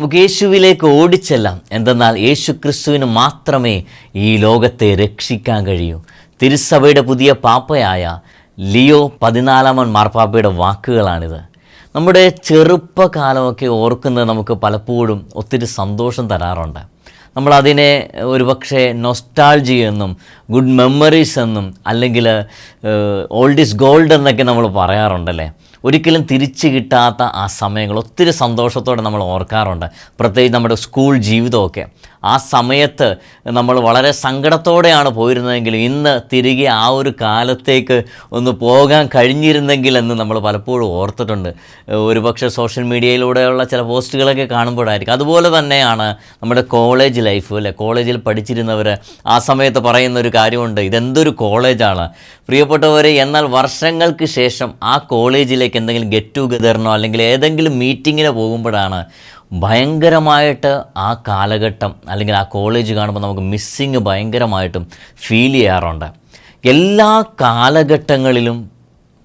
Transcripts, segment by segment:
നമുക്ക് യേശുവിലേക്ക് ഓടിച്ചെല്ലാം. എന്തെന്നാൽ യേശു ക്രിസ്തുവിന് മാത്രമേ ഈ ലോകത്തെ രക്ഷിക്കാൻ കഴിയൂ. തിരുസഭയുടെ പുതിയ പാപ്പയായ ലിയോ പതിനാലാമൻ മാർപ്പാപ്പയുടെ വാക്കുകളാണിത്. നമ്മുടെ ചെറുപ്പകാലമൊക്കെ ഓർക്കുന്നത് നമുക്ക് പലപ്പോഴും ഒത്തിരി സന്തോഷം തരാറുണ്ട്. നമ്മളതിനെ ഒരുപക്ഷെ നൊസ്റ്റാൾജി എന്നും ഗുഡ് മെമ്മറീസ് എന്നും അല്ലെങ്കിൽ ഓൾഡ് ഈസ് ഗോൾഡ് എന്നൊക്കെ നമ്മൾ പറയാറുണ്ടല്ലേ? ഒരിക്കലും തിരിച്ചു കിട്ടാത്ത ആ സമയങ്ങൾ ഒത്തിരി സന്തോഷത്തോടെ നമ്മൾ ഓർക്കാറുണ്ട്. പ്രത്യേകിച്ച് നമ്മുടെ സ്കൂൾ ജീവിതമൊക്കെ. ആ സമയത്ത് നമ്മൾ വളരെ സങ്കടത്തോടെയാണ് പോയിരുന്നതെങ്കിൽ ഇന്ന് തിരികെ ആ ഒരു കാലത്തേക്ക് ഒന്ന് പോകാൻ കഴിഞ്ഞിരുന്നെങ്കിൽ എന്ന് നമ്മൾ പലപ്പോഴും ഓർത്തിട്ടുണ്ട്. ഒരുപക്ഷെ സോഷ്യൽ മീഡിയയിലൂടെയുള്ള ചില പോസ്റ്റുകളൊക്കെ കാണുമ്പോഴായിരിക്കും. അതുപോലെ തന്നെയാണ് നമ്മുടെ കോളേജ് ലൈഫ് അല്ലെ? കോളേജിൽ പഠിച്ചിരുന്നവർ ആ സമയത്ത് പറയുന്ന ഒരു കാര്യമുണ്ട്. ഇതെന്തൊരു കോളേജാണ്? പ്രിയപ്പെട്ടവരെ എന്നാൽ വർഷങ്ങൾക്ക് ശേഷം ആ കോളേജിലേക്ക് എന്തെങ്കിലും ഗെറ്റ് ടുഗദറിനോ അല്ലെങ്കിൽ ഏതെങ്കിലും മീറ്റിങ്ങിന് പോകുമ്പോഴാണ് ഭയങ്കരമായിട്ട് ആ കാലഘട്ടം അല്ലെങ്കിൽ ആ കോളേജ് കാണുമ്പോൾ നമുക്ക് മിസ്സിങ് ഭയങ്കരമായിട്ടും ഫീൽ ചെയ്യാറുണ്ട്. എല്ലാ കാലഘട്ടങ്ങളിലും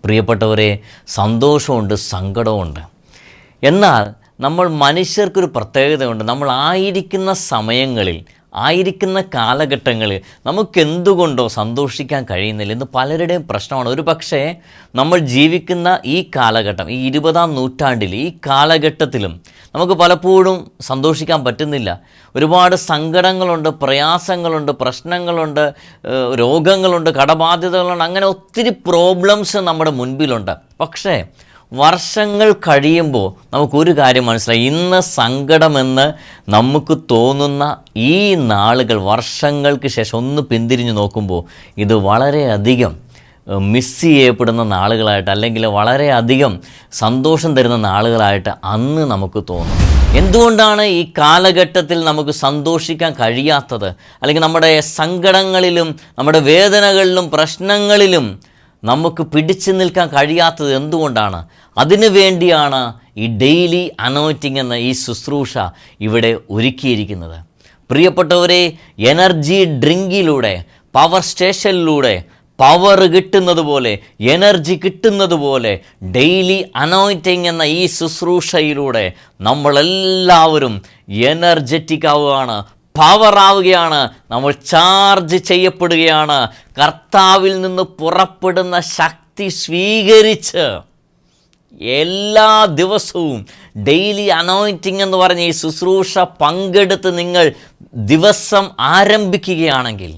പ്രിയപ്പെട്ടവരെ സന്തോഷമുണ്ട് സങ്കടമുണ്ട് എന്നാൽ നമ്മൾ മനുഷ്യർക്കൊരു പ്രത്യേകതയുണ്ട്. നമ്മൾ ആയിരിക്കുന്ന സമയങ്ങളിൽ ആയിരിക്കുന്ന കാലഘട്ടങ്ങളിൽ നമുക്ക് എന്തുകൊണ്ടോ സന്തോഷിക്കാൻ കഴിയുന്നില്ല ഇന്ന് പലരുടെയും പ്രശ്നമാണ്. ഒരു പക്ഷേ നമ്മൾ ജീവിക്കുന്ന ഈ കാലഘട്ടം ഈ ഇരുപതാം നൂറ്റാണ്ടിൽ ഈ കാലഘട്ടത്തിലും നമുക്ക് പലപ്പോഴും സന്തോഷിക്കാൻ പറ്റുന്നില്ല. ഒരുപാട് സങ്കടങ്ങളുണ്ട് പ്രയാസങ്ങളുണ്ട് പ്രശ്നങ്ങളുണ്ട് രോഗങ്ങളുണ്ട് കടബാധ്യതകളുണ്ട് അങ്ങനെ ഒത്തിരി പ്രോബ്ലംസ് നമ്മുടെ മുൻപിലുണ്ട്. പക്ഷേ വർഷങ്ങൾ കഴിയുമ്പോൾ നമുക്കൊരു കാര്യം മനസ്സിലായി. ഇന്ന് സങ്കടമെന്ന് നമുക്ക് തോന്നുന്ന ഈ നാളുകൾ വർഷങ്ങൾക്ക് ശേഷം ഒന്ന് പിന്തിരിഞ്ഞു നോക്കുമ്പോൾ ഇത് വളരെയധികം മിസ് ചെയ്യപ്പെടുന്ന നാളുകളായിട്ട് അല്ലെങ്കിൽ വളരെയധികം സന്തോഷം തരുന്ന നാളുകളായിട്ട് അന്ന് നമുക്ക് തോന്നും. എന്തുകൊണ്ടാണ് ഈ കാലഘട്ടത്തിൽ നമുക്ക് സന്തോഷിക്കാൻ കഴിയാത്തത്? അല്ലെങ്കിൽ നമ്മുടെ സങ്കടങ്ങളിലും നമ്മുടെ വേദനകളിലും പ്രശ്നങ്ങളിലും നമുക്ക് പിടിച്ചു നിൽക്കാൻ കഴിയാത്തത് എന്തുകൊണ്ടാണ്? അതിനു വേണ്ടിയാണ് ഈ ഡെയിലി അനോയിറ്റിംഗ് എന്ന ഈ ശുശ്രൂഷ ഇവിടെ ഒരുക്കിയിരിക്കുന്നത്. പ്രിയപ്പെട്ടവരെ എനർജി ഡ്രിങ്കിലൂടെ പവർ സ്റ്റേഷനിലൂടെ പവർ കിട്ടുന്നത് പോലെ എനർജി കിട്ടുന്നത് പോലെ ഡെയിലി അനോയിറ്റിംഗ് എന്ന ഈ ശുശ്രൂഷയിലൂടെ നമ്മളെല്ലാവരും എനർജറ്റിക് ആവുകയാണ്. പവർ ആവുകയാണ്. നമ്മൾ ചാർജ് ചെയ്യപ്പെടുകയാണ്. കർത്താവിൽ നിന്ന് പുറപ്പെടുന്ന ശക്തി സ്വീകരിച്ച് എല്ലാ ദിവസവും ഡെയിലി അനോയിറ്റിംഗ് എന്ന് പറഞ്ഞ ഈ ശുശ്രൂഷ പങ്കെടുത്ത് നിങ്ങൾ ദിവസം ആരംഭിക്കുകയാണെങ്കിൽ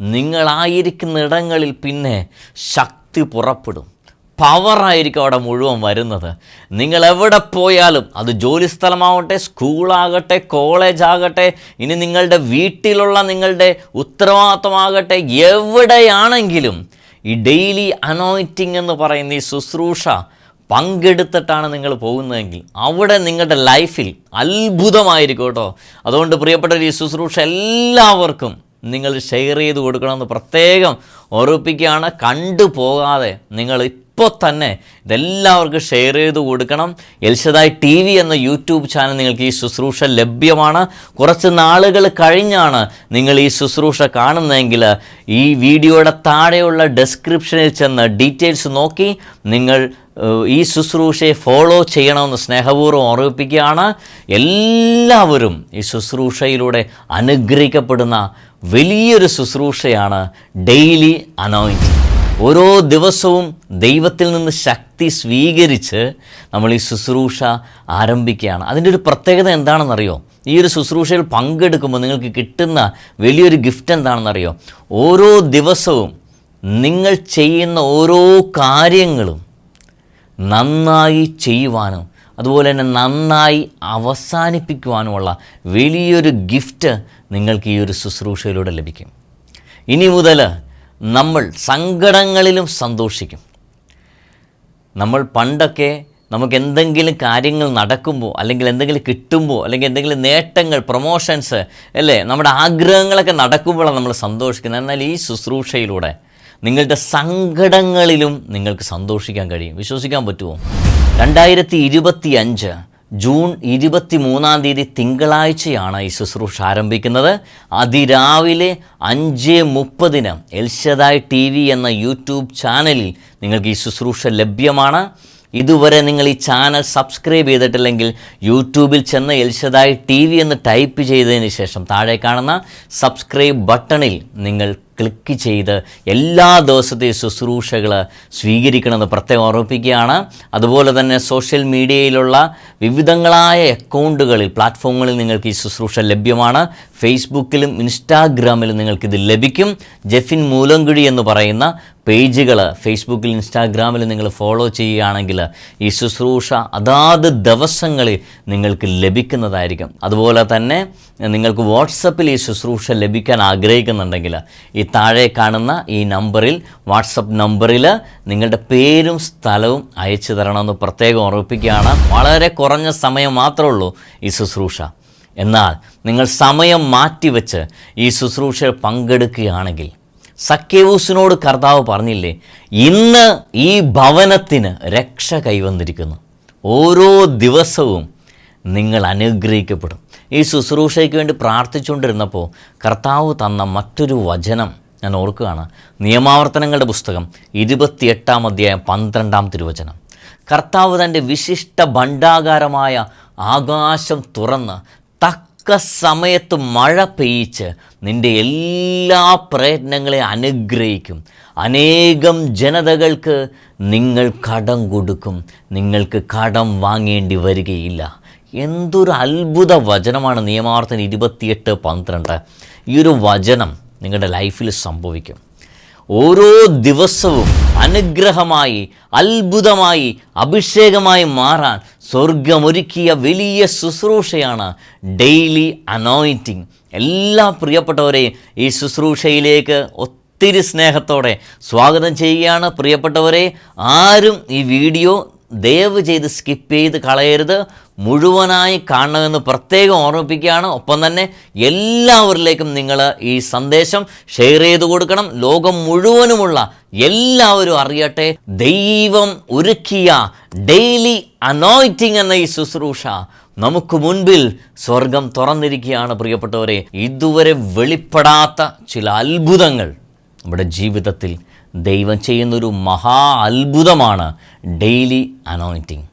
നിങ്ങളായിരിക്കുന്ന ഇടങ്ങളിൽ പിന്നെ ശക്തി പുറപ്പെടും. പവറായിരിക്കും അവിടെ മുഴുവൻ വരുന്നത്. നിങ്ങൾ എവിടെ പോയാലും അത് ജോലി സ്ഥലമാവട്ടെ സ്കൂളാകട്ടെ കോളേജ് ആകട്ടെ ഇനി നിങ്ങളുടെ വീട്ടിലുള്ള നിങ്ങളുടെ ഉത്തരവാദിത്തമാകട്ടെ എവിടെയാണെങ്കിലും ഈ ഡെയിലി അനോയിറ്റിംഗ് എന്ന് പറയുന്ന ഈ ശുശ്രൂഷ പങ്കെടുത്തിട്ടാണ് നിങ്ങൾ പോകുന്നതെങ്കിൽ അവിടെ നിങ്ങളുടെ ലൈഫിൽ അത്ഭുതമായിരിക്കും കേട്ടോ. അതുകൊണ്ട് പ്രിയപ്പെട്ട ഈ ശുശ്രൂഷ എല്ലാവർക്കും നിങ്ങൾ ഷെയർ ചെയ്ത് കൊടുക്കണമെന്ന് പ്രത്യേകം ഓർമ്മിപ്പിക്കുകയാണ്. കണ്ടു പോകാതെ നിങ്ങൾ ഇപ്പോൾ തന്നെ ഇതെല്ലാവർക്കും ഷെയർ ചെയ്ത് കൊടുക്കണം. എൽഷദായ് ടി വി എന്ന യൂട്യൂബ് ചാനൽ നിങ്ങൾക്ക് ഈ ശുശ്രൂഷ ലഭ്യമാണ്. കുറച്ച് നാളുകൾ കഴിഞ്ഞാണ് നിങ്ങൾ ഈ ശുശ്രൂഷ കാണുന്നതെങ്കിൽ ഈ വീഡിയോയുടെ താഴെയുള്ള ഡെസ്ക്രിപ്ഷനിൽ ചെന്ന് ഡീറ്റെയിൽസ് നോക്കി നിങ്ങൾ ഈ ശുശ്രൂഷയെ ഫോളോ ചെയ്യണമെന്ന് സ്നേഹപൂർവം ഓർമ്മിപ്പിക്കുകയാണ്. എല്ലാവരും ഈ ശുശ്രൂഷയിലൂടെ അനുഗ്രഹിക്കപ്പെടുന്ന വലിയൊരു ശുശ്രൂഷയാണ് ഡെയിലി അനോയിന്റിങ് ഓരോ ദിവസവും ദൈവത്തിൽ നിന്ന് ശക്തി സ്വീകരിച്ച് നമ്മൾ ഈ ശുശ്രൂഷ ആരംഭിക്കുകയാണ്. അതിന്റെ ഒരു പ്രത്യേകത എന്താണെന്നറിയോ? ഈ ഒരു ശുശ്രൂഷയിൽ പങ്കെടുക്കുമ്പോൾ നിങ്ങൾക്ക് കിട്ടുന്ന വലിയൊരു ഗിഫ്റ്റ് എന്താണെന്നറിയോ? ഓരോ ദിവസവും നിങ്ങൾ ചെയ്യുന്ന ഓരോ കാര്യങ്ങളും നന്നായി ചെയ്യുവാനും അതുപോലെ തന്നെ നന്നായി അവസാനിപ്പിക്കുവാനുമുള്ള വലിയൊരു ഗിഫ്റ്റ് നിങ്ങൾക്ക് ഈ ഒരു ശുശ്രൂഷയിലൂടെ ലഭിക്കും. ഇനി മുതൽ നമ്മൾ സങ്കടങ്ങളിലും സന്തോഷിക്കും. നമ്മൾ പണ്ടൊക്കെ നമുക്ക് എന്തെങ്കിലും കാര്യങ്ങൾ നടക്കുമ്പോൾ അല്ലെങ്കിൽ എന്തെങ്കിലും കിട്ടുമ്പോൾ അല്ലെങ്കിൽ എന്തെങ്കിലും നേട്ടങ്ങൾ പ്രൊമോഷൻസ് അല്ലേ? നമ്മുടെ ആഗ്രഹങ്ങളൊക്കെ നടക്കുമ്പോഴാണ് നമ്മൾ സന്തോഷിക്കുന്നത്. എന്നാൽ ഈ ശുശ്രൂഷയിലൂടെ നിങ്ങളുടെ സങ്കടങ്ങളിലും നിങ്ങൾക്ക് സന്തോഷിക്കാൻ കഴിയും. വിശ്വസിക്കാൻ പറ്റുമോ? രണ്ടായിരത്തി ഇരുപത്തി അഞ്ച് ജൂൺ ഇരുപത്തി മൂന്നാം തീയതി തിങ്കളാഴ്ചയാണ് ഈ ശുശ്രൂഷ ആരംഭിക്കുന്നത്. അതിരാവിലെ അഞ്ച് മുപ്പതിന് എൽഷദായ് ടി വി എന്ന യൂട്യൂബ് ചാനലിൽ നിങ്ങൾക്ക് ഈ ശുശ്രൂഷ ലഭ്യമാണ്. ഇതുവരെ നിങ്ങൾ ഈ ചാനൽ സബ്സ്ക്രൈബ് ചെയ്തിട്ടില്ലെങ്കിൽ യൂട്യൂബിൽ ചെന്ന് എൽഷദായി ടി വി എന്ന് ടൈപ്പ് ചെയ്തതിന് ശേഷം താഴെ കാണുന്ന സബ്സ്ക്രൈബ് ബട്ടണിൽ നിങ്ങൾ ക്ലിക്ക് ചെയ്ത് എല്ലാ ദിവസത്തെയും ശുശ്രൂഷകൾ സ്വീകരിക്കണമെന്ന് പ്രത്യേകം ഓർമ്മിപ്പിക്കുകയാണ്. അതുപോലെ തന്നെ സോഷ്യൽ മീഡിയയിലുള്ള വിവിധങ്ങളായ അക്കൗണ്ടുകളിൽ പ്ലാറ്റ്ഫോമുകളിൽ നിങ്ങൾക്ക് ഈ ശുശ്രൂഷ ലഭ്യമാണ്. ഫേസ്ബുക്കിലും ഇൻസ്റ്റാഗ്രാമിലും നിങ്ങൾക്കിത് ലഭിക്കും. ജെഫിൻ മൂലങ്കുഴി എന്ന് പറയുന്ന പേജുകൾ ഫേസ്ബുക്കിൽ ഇൻസ്റ്റാഗ്രാമിൽ നിങ്ങൾ ഫോളോ ചെയ്യുകയാണെങ്കിൽ ഈ ശുശ്രൂഷ അതാത് ദിവസങ്ങളിൽ നിങ്ങൾക്ക് ലഭിക്കുന്നതായിരിക്കും. അതുപോലെ തന്നെ നിങ്ങൾക്ക് വാട്സപ്പിൽ ഈ ശുശ്രൂഷ ലഭിക്കാൻ ആഗ്രഹിക്കുന്നുണ്ടെങ്കിൽ ഈ താഴെ കാണുന്ന ഈ നമ്പറിൽ വാട്സപ്പ് നമ്പറിൽ നിങ്ങളുടെ പേരും സ്ഥലവും അയച്ചു തരണമെന്ന് പ്രത്യേകം ഓർമ്മിപ്പിക്കുകയാണ്. വളരെ കുറഞ്ഞ സമയം മാത്രമേ ഉള്ളൂ ഈ ശുശ്രൂഷ. എന്നാൽ നിങ്ങൾ സമയം മാറ്റിവെച്ച് ഈ ശുശ്രൂഷ പങ്കെടുക്കുകയാണെങ്കിൽ സക്കേവൂസിനോട് കർത്താവ് പറഞ്ഞില്ലേ ഇന്ന് ഈ ഭവനത്തിന് രക്ഷ കൈവന്നിരിക്കുന്നു. ഓരോ ദിവസവും നിങ്ങൾ അനുഗ്രഹിക്കപ്പെടും. ഈ ശുശ്രൂഷയ്ക്ക് വേണ്ടി പ്രാർത്ഥിച്ചുകൊണ്ടിരുന്നപ്പോൾ കർത്താവ് തന്ന മറ്റൊരു വചനം ഞാൻ ഓർക്കുകയാണ്. നിയമാവർത്തനങ്ങളുടെ പുസ്തകം ഇരുപത്തിയെട്ടാം അധ്യായം പന്ത്രണ്ടാം തിരുവചനം. കർത്താവ് തന്റെ വിശിഷ്ട ഭണ്ഡാകാരമായ ആകാശം തുറന്ന് തക്ക സമയത്ത് മഴ പെയ്യിച്ച് നിന്റെ എല്ലാ പ്രയത്നങ്ങളെ അനുഗ്രഹിക്കും. അനേകം ജനതകൾക്ക് നിങ്ങൾ കടം കൊടുക്കും. നിങ്ങൾക്ക് കടം വാങ്ങേണ്ടി വരികയില്ല. എന്തൊരു അത്ഭുത വചനമാണ് നിയമാർത്ഥൻ ഇരുപത്തിയെട്ട് പന്ത്രണ്ട്. ഈ ഒരു വചനം നിങ്ങളുടെ ലൈഫിൽ സംഭവിക്കും. ഓരോ ദിവസവും അനുഗ്രഹമായി അത്ഭുതമായി അഭിഷേകമായി മാറാൻ സ്വർഗമൊരുക്കിയ വലിയ ശുശ്രൂഷയാണ് ഡെയിലി അനോയിന്റിങ്. എല്ലാ പ്രിയപ്പെട്ടവരെയും ഈ ശുശ്രൂഷയിലേക്ക് ഒത്തിരി സ്നേഹത്തോടെ സ്വാഗതം ചെയ്യുകയാണ് പ്രിയപ്പെട്ടവരെ. ആരും ഈ വീഡിയോ ദയവ് ചെയ്ത് സ്കിപ്പ് ചെയ്ത് കളയരുത്. മുഴുവനായി കാണണമെന്ന് പ്രത്യേകം ഓർമ്മിപ്പിക്കുകയാണ്. ഒപ്പം തന്നെ എല്ലാവരിലേക്കും നിങ്ങൾ ഈ സന്ദേശം ഷെയർ ചെയ്ത് കൊടുക്കണം. ലോകം മുഴുവനുമുള്ള എല്ലാവരും അറിയട്ടെ. ദൈവം ഒരുക്കിയ ഡെയിലി അനോയിറ്റിംഗ് എന്ന ഈ ശുശ്രൂഷ നമുക്ക് മുൻപിൽ സ്വർഗം തുറന്നിരിക്കുകയാണ് പ്രിയപ്പെട്ടവരെ. ഇതുവരെ വെളിപ്പെടാത്ത ചില അത്ഭുതങ്ങൾ നമ്മുടെ ജീവിതത്തിൽ ദൈവം ചെയ്യുന്നൊരു മഹാ അത്ഭുതമാണ് ഡെയിലി അനോയിന്റിങ്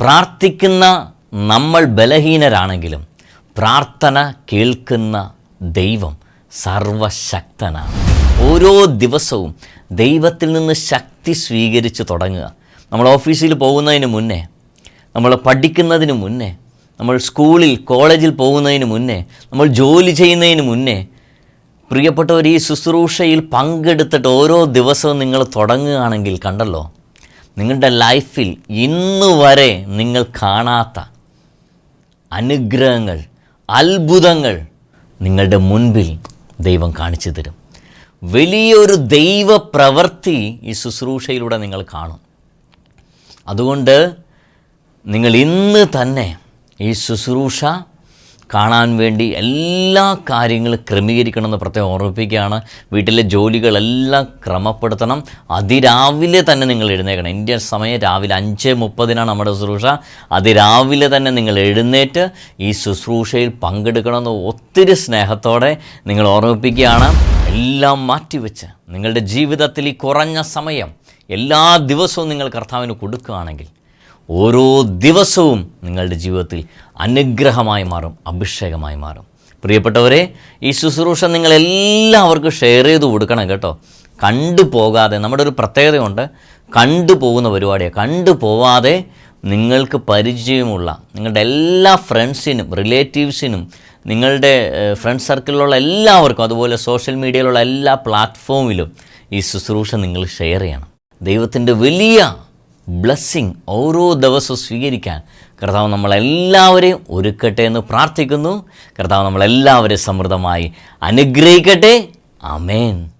പ്രാർത്ഥിക്കുന്ന നമ്മൾ ബലഹീനരാണെങ്കിലും പ്രാർത്ഥന കേൾക്കുന്ന ദൈവം സർവശക്തനാണ്. ഓരോ ദിവസവും ദൈവത്തിൽ നിന്ന് ശക്തി സ്വീകരിച്ച് തുടങ്ങുക. നമ്മൾ ഓഫീസിൽ പോകുന്നതിന് മുന്നേ നമ്മൾ പഠിക്കുന്നതിന് മുന്നേ നമ്മൾ സ്കൂളിൽ കോളേജിൽ പോകുന്നതിന് മുന്നേ നമ്മൾ ജോലി ചെയ്യുന്നതിന് മുന്നേ പ്രിയപ്പെട്ടവർ ഈ ശുശ്രൂഷയിൽ പങ്കെടുത്തിട്ട് ഓരോ ദിവസവും നിങ്ങൾ തുടങ്ങുകയാണെങ്കിൽ കണ്ടല്ലോ നിങ്ങളുടെ ലൈഫിൽ ഇന്ന് വരെ നിങ്ങൾ കാണാത്ത അനുഗ്രഹങ്ങൾ അത്ഭുതങ്ങൾ നിങ്ങളുടെ മുൻപിൽ ദൈവം കാണിച്ചു തരും. വലിയൊരു ദൈവ പ്രവൃത്തി ഈ ശുശ്രൂഷയിലൂടെ നിങ്ങൾ കാണും. അതുകൊണ്ട് നിങ്ങൾ ഇന്ന് തന്നെ ഈ ശുശ്രൂഷ കാണാൻ വേണ്ടി എല്ലാ കാര്യങ്ങളും ക്രമീകരിക്കണമെന്ന് പ്രത്യേകം ഓർമ്മിപ്പിക്കുകയാണ്. വീട്ടിലെ ജോലികളെല്ലാം ക്രമപ്പെടുത്തണം. അതിരാവിലെ തന്നെ നിങ്ങൾ എഴുന്നേക്കണം. ഇന്ത്യൻ സമയം രാവിലെ അഞ്ച് മുപ്പതിനാണ് നമ്മുടെ ശുശ്രൂഷ. അതിരാവിലെ തന്നെ നിങ്ങൾ എഴുന്നേറ്റ് ഈ ശുശ്രൂഷയിൽ പങ്കെടുക്കണമെന്ന് ഒത്തിരി സ്നേഹത്തോടെ നിങ്ങൾ ഓർമ്മിപ്പിക്കുകയാണ്. എല്ലാം മാറ്റിവെച്ച് നിങ്ങളുടെ ജീവിതത്തിൽ ഈ കുറഞ്ഞ സമയം എല്ലാ ദിവസവും നിങ്ങൾ കർത്താവിന് കൊടുക്കുകയാണെങ്കിൽ ഓരോ ദിവസവും നിങ്ങളുടെ ജീവിതത്തിൽ അനുഗ്രഹമായി മാറും അഭിഷേകമായി മാറും. പ്രിയപ്പെട്ടവരെ ഈ ശുശ്രൂഷ നിങ്ങളെല്ലാവർക്കും ഷെയർ ചെയ്ത് കൊടുക്കണം കേട്ടോ. കണ്ടു പോകാതെ നമ്മുടെ ഒരു പ്രത്യേകതയുണ്ട് കണ്ടു പോകുന്ന പരിപാടിയാണ് കണ്ടു പോവാതെ നിങ്ങൾക്ക് പരിചയമുള്ള നിങ്ങളുടെ എല്ലാ ഫ്രണ്ട്സിനും റിലേറ്റീവ്സിനും നിങ്ങളുടെ ഫ്രണ്ട് സർക്കിളിലുള്ള എല്ലാവർക്കും അതുപോലെ സോഷ്യൽ മീഡിയയിലുള്ള എല്ലാ പ്ലാറ്റ്ഫോമിലും ഈ ശുശ്രൂഷ നിങ്ങൾ ഷെയർ ചെയ്യണം. ദൈവത്തിന്റെ വലിയ ബ്ലെസ്സിങ് ഓരോ ദിവസവും സ്വീകരിക്കാൻ കർത്താവ് നമ്മളെല്ലാവരെയും ഒരുക്കട്ടെ എന്ന് പ്രാർത്ഥിക്കുന്നു. കർത്താവ് നമ്മളെല്ലാവരെയും സമൃദ്ധമായി അനുഗ്രഹിക്കട്ടെ. അമേൻ